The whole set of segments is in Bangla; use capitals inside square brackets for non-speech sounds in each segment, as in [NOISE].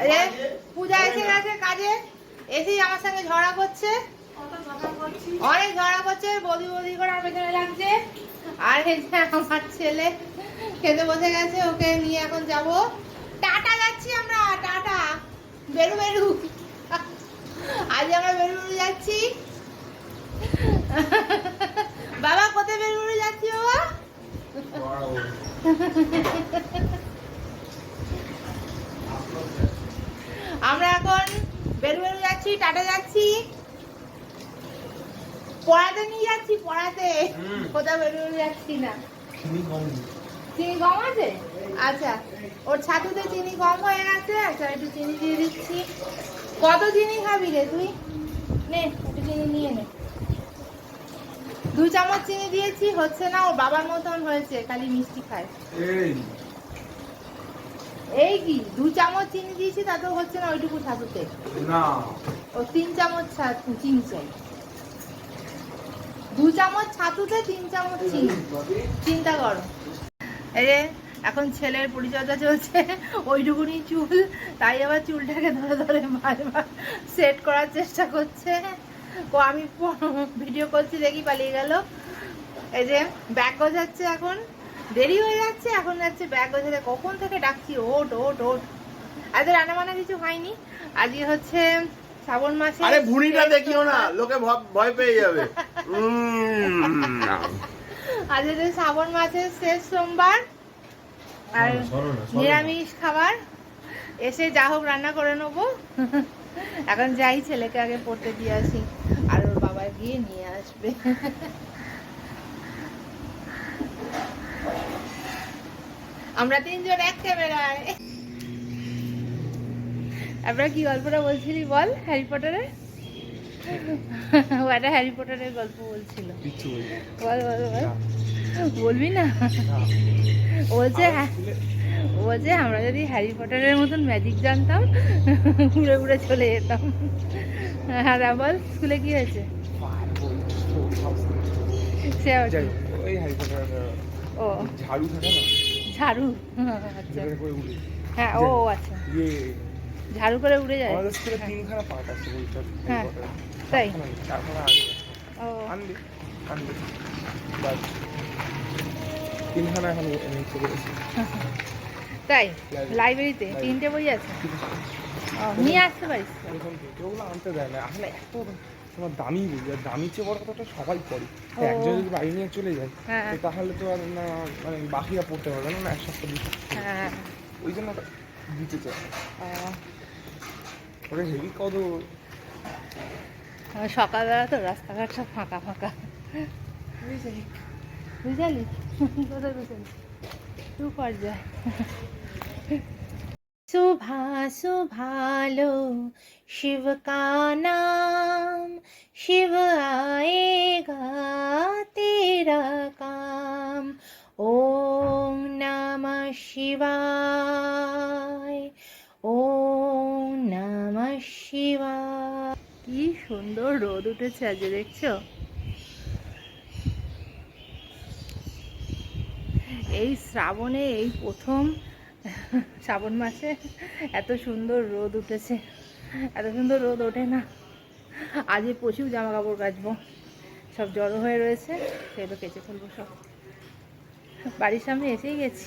আরে, পূজা এসে গেছে কাজে। এসেই আমার সঙ্গে ঝগড়া করছে। অনেক ঝগড়া করছে, বদি বদি করে আমার পেছনে লাগছে। আর যে আমার ছেলে খেতে বসে গেছে, ওকে নিয়ে এখন যাব। টাটা যাচ্ছি আমরা, টাটা। বেরু বেরু। আজ আমরা বেরু যাচ্ছি। বাবা কোথায় বেরু যাচ্ছি বাবা? আমরা এখন বেরু বেরু যাচ্ছি টাটা যাচ্ছি। পড়াতে নিয়ে যাচ্ছি পড়াতে। কোথাও বেরু বেরু যাচ্ছি না। চিনি কম আছে? আচ্ছা ওর ছাতুতে চিনি কম হয়ে গেছে আচ্ছা একটু চিনি দিয়ে দিচ্ছি। কত চিনি খাবি রে তুই? নে একটু চিনি নিয়ে নে। দু চামচ চিনি দিয়েছি হচ্ছে না ওর বাবার মতন হয়েছে খালি মিষ্টি খায়। এই। কি দু চামচ চিনি দিয়েছি তাতেও হচ্ছে না ওইটুকু ছাতুতে। না। ও তিন চামচ চিনি চাই। দু চামচ ছাতুতে তিন চামচ চিনি। চিন্তা করো। এই এখন ছেলের পরিচর্যা চলছে ওইটুকুনি চুল তাই আবার চুলটাকে ধরে ধরে বারবার সেট করার চেষ্টা করছে। ও আমি ভিডিও করছি দেখি পালিয়ে গেল। এই যে ব্যাগ গোছাচ্ছে এখন। দেরি হয়ে যাচ্ছে এখন যাচ্ছে ব্যাগ গোছাতে কখন থেকে ডাকছি? ওট ওট ওট আজ রান্না বান্না কিছু হয়নি। আজকে হচ্ছে শ্রাবণ মাসে আরে ভুঁড়িটা দেখিও না। লোকে ভয় পেয়ে যাবে। [LAUGHS] আজ শ্রাবণ মাসের শেষ সোমবার। আর। নিরামিষ খাবার। এসে যা হোক রান্না করে নেব। এখন যাই ছেলেকে আগে পড়তে দিয়ে আসি। আর ওর বাবা গিয়ে নিয়ে আসবে। আমরা তিনজন এক ক্যামেরায়। আপনারা কি গল্পটা বলছিলি বল হ্যারি পটারের ও একটা হ্যারি পটারের গল্প বলছিল। বলি। বল বল। বলবি না। বলছে আবার স্কুলে- বলছে আমরা যদি হ্যারি পটারের মতন ম্যাজিক জানতাম ঘুরে ঘুরে চলে যেতাম। হ্যাঁ বল স্কুলে কি হয়েছে? ও। ঝাড়ু থাকে না? ঝাড়ু? আচ্ছা। করে উড়ে। হ্যাঁ ও আচ্ছা। ইয়ে। ঝাড়ু করে উড়ে যায়। আমাদের স্কুলে হ্যাঁ। তিনখানা পার্ট আছে বইটার হ্যাঁ, তাই? চারখানা আনবে। ও। আনবে আনবে। বাস। তিনখানা এখন এনেছে করেছে [LAUGHS] তাই? লাইব্রেরিতে? তিনটে বই আছে? নিয়ে আসতে পারিস। ওগুলো আনতে দেয় না। আসলে এত তোমার দামি বই আর দামি চেয়ে বড় কথাটা সবাই পড়ে একজন যদি বাড়ি নিয়ে চলে যায় হ্যাঁ তাহলে তো আর না মানে বাকিরা পড়তে পারবে না না এক সপ্তাহ দু হ্যাঁ ওই জন্য দিতে ও, ওটা হেভি কত? সকালবেলা তো রাস্তাঘাট সব ফাঁকা ফাঁকা। বুঝলি কোথায় বুঝলি তু পর যা सुबह सुभालो शिव का नाम शिव आएगा तेरा काम ओम नमः शिवाय ওম নমঃ শিবায় কি সুন্দর রোদ উঠেছে আজ দেখছো এই শ্রাবণে এই প্রথম শ্রাবণ মাসে এত সুন্দর রোদ উঠেছে। এত সুন্দর রোদ ওঠে না। আজকে প্রচুর জামা কাপড় কাচবো। সব জড়ো হয়ে রয়েছে। সেগুলো কেচে ফেলব সব। বাড়ির সামনে এসেই গেছি।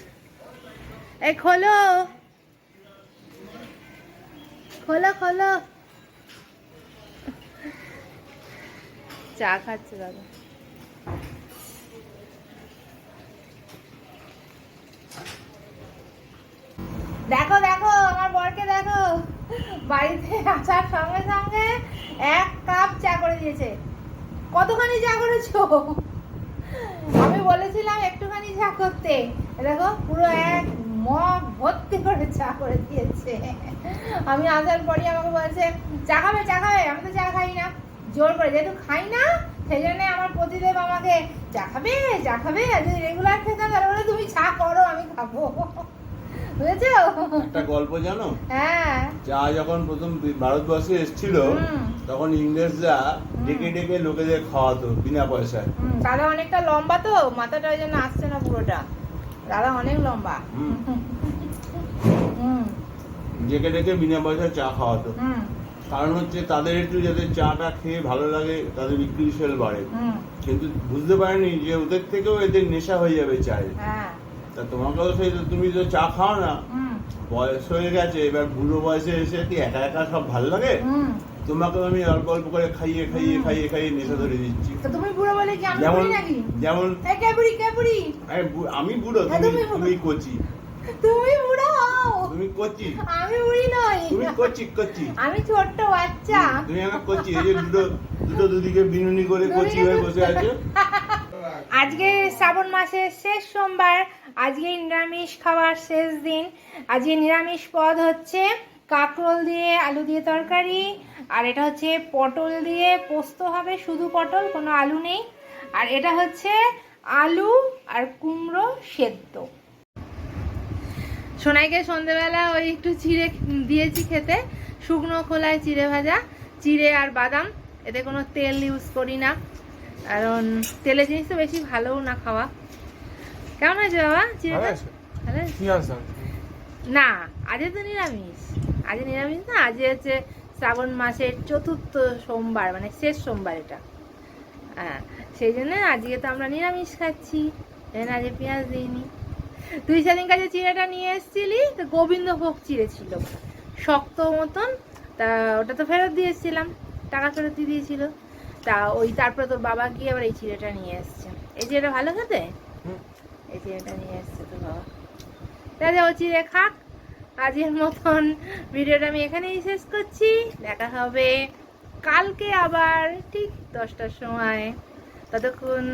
এই খোলো। খোলো খোলো। চা খাচ্ছে দাদা। দেখো দেখো, আমার বরকে দেখো। বাড়িতে আসার সঙ্গে সঙ্গে এক কাপ চা করে দিয়েছে। কতখানি চা করেছ? আমি বলেছিলাম একটুখানি চা করতে। দেখো, পুরো এক মগ ভর্তি করে চা করে দিয়েছে। আমি আসার পরই আমাকে বলছে, চা খাবে চা খাবে? আমি তো চা খাই না। জোর করে, যেহেতু খাই না, সেই জন্য আমার প্রতিদেব আমাকে, চা খাবে চা খাবে? যদি রেগুলার খেতাম তাহলে তুমি চা করো, আমি খাব। বুঝেছ? একটা গল্প জানো? হ্যাঁ। চা যখন প্রথম ভারতবর্ষে এসেছিল তখন ইংরেজরা ডেকে ডেকে লোকেদের খাওয়াতো বিনা পয়সায়। দাদা অনেকটা লম্বা তো মাথাটা ওই জন্য আসছে না পুরোটা। দাদা অনেক লম্বা। ডেকে ডেকে বিনা পয়সায় চা খাওয়াতো। কারণ হচ্ছে তাদের একটু যাতে চাটা খেয়ে ভালো লাগে তাদের বিক্রি সেল বাড়ে। কিন্তু বুঝতে পারেনি যে ওদের থেকেও এদের নেশা হয়ে যাবে চায়ে। হ্যাঁ। তা তোমাকেও সেই তুমি তো চা খাও না। বয়স হয়ে গেছে এবার বুড়ো বয়সে এসে কি একা একা সব ভালো লাগে? তোমাকে আমি অল্প অল্প করে খাইয়ে খাইয়ে খাইয়ে খাইয়ে নেশা ধরে দিচ্ছি। তুমি বুড়ো বলে কি আমি যেমন বুড়ি নাকি আমি বুড়ো হ্যাঁ, তুমি তুমি বুড়ো। তুমি বুড়ো তুমি কচি। আমি বুড়ি নই। তুমি কচি কচি। আমি ছোট্ট বাচ্চা। তুমি আমার কচি। এই যে দুটো দুটো দুদিকে বিনুনি করে কচি হয়ে বসে আছো। আজকে শ্রাবণ মাসের শেষ সোমবার। আজকে নিরামিষ খাওয়ার শেষ দিন। আজকে নিরামিষ পদ হচ্ছে কাঁকরোল দিয়ে আলু দিয়ে তরকারি, আর এটা হচ্ছে পটল দিয়ে পোস্ত হবে, শুধু পটল, কোনো আলু নেই। আর এটা হচ্ছে আলু আর কুমড়ো সেদ্ধ। সোনাইকে সন্ধেবেলা ওই একটু চিড়ে দিয়েছি খেতে, শুকনো খোলায় চিড়ে ভাজা, চিড়ে আর বাদাম। এতে কোনো তেল ইউজ করি না, কারণ তেলের জিনিস তো বেশি ভালোও না খাওয়া। কেমন বাবা? আছে। আছে? না আজকে তো নিরামিষ। আজকে নিরামিষ না আজকে হচ্ছে শ্রাবণ মাসের চতুর্থ সোমবার মানে শেষ সোমবার এটা। হ্যাঁ সেই জন্য আজকে তো আমরা নিরামিষ খাচ্ছি। আজকে পেঁয়াজ দিইনি। তুই সেদিন কাছে চিড়েটা নিয়ে এসেছিলি? তো গোবিন্দভোগ চিড়ে ছিল। শক্ত মতন তা ওটা তো ফেরত দিয়ে এসেছিলাম টাকা ফেরত দিয়ে দিয়েছিল। তা ওই তারপরে তোর বাবা গিয়ে আবার এই চিড়েটা নিয়ে এসছে। এই চিড়েটা ভালো খেতে? চিড়েটা নিয়ে এসছে তোর বাবা। তাহলে ও চিড়ে খাক। আজকের মতন ভিডিওটা আমি এখানেই শেষ করছি। দেখা হবে কালকে আবার ঠিক দশটার সময়। ততক্ষণ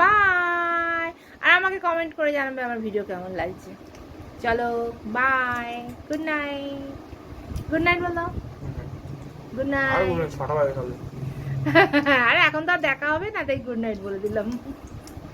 বাই আর আমাকে কমেন্ট করে জানাবে আমার ভিডিও কেমন লাগছে। চলো bye good night good night বলো। গুড নাইট [LAUGHS] আরে এখন তো আর দেখা হবে না তাই গুড নাইট বলে দিলাম।